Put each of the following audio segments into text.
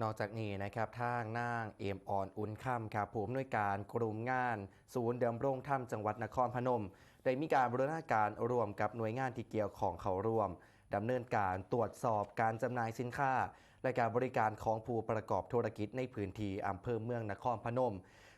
นอกจากนี้นะครับทางนางเอมอ่อนอุ่นค่ำครับผู้อำนวยการกลุ่มงาน ศูนย์เดิมรงธรรมจังหวัดนครพนม ได้มีการบรูรณาการร่วมกับหน่วยงานที่เกี่ยวของเขาร่วมดำเนินการตรวจสอบการจำหน่ายสินค้า และการบริการของผู้ประกอบธุรกิจในพื้นที่อำเภอเมืองนครพนม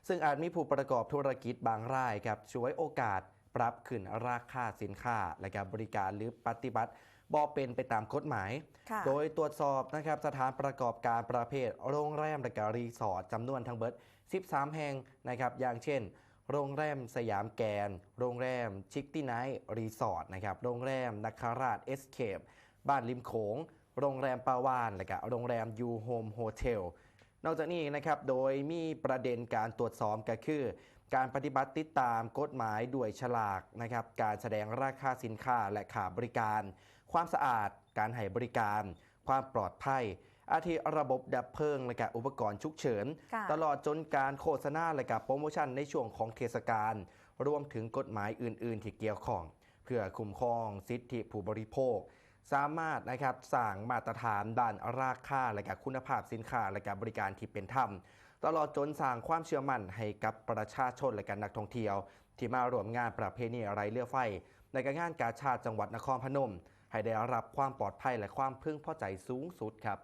ซึ่งอาจมีผู้ประกอบธุรกิจบางรายครับช่วยโอกาส ปรับขึ้นราคาสินค้า และการบริการหรือปฏิบัติบ่เป็นไปตามกฎหมายค่ะโดยตรวจสอบนะครับสถานประกอบการประเภท โรงแรมและก็รีสอร์ทจำนวนทั้งเบิด 13 แห่งนะครับอย่างเช่น โรงแรมสยามแกน โรงแรมชิคตี้ไนท์รีสอร์ทนะครับโรงแรมนักคาราชเอสเคปบ้านริมโขง โรงแรมปาวานและก็โรงแรมยูโฮมโฮเทล นอกจากนี้นะครับโดยมีประเด็นการตรวจสอบก็คือ การปฏิบัติติดตามกฎหมายด้วยฉลากนะครับการแสดงราคาสินค้าและค่าบริการ ความสะอาด การให้บริการ ความปลอดภัย อาทิระบบดับเพลิงและก็อุปกรณ์ฉุกเฉินค่ะตลอดจนการโฆษณาและก็โปรโมชั่นในช่วงของเทศกาลรวมถึงกฎหมายอื่น ๆ ที่เกี่ยวข้อง เพื่อคุ้มครองสิทธิผู้บริโภค สามารถนะครับสร้างมาตรฐานด้านราคาและก็คุณภาพสินค้าและก็บริการที่เป็นธรรมตลอดจนสร้างความเชื่อมั่นให้กับประชาชนและการนักท่องเที่ยว ที่มาร่วมงานประเพณีไรเลือไฟ ในการงานกาชาติจังหวัดนครพนม ให้ได้รับความปลอดภัยและความพึงพอใจสูงสุดครับ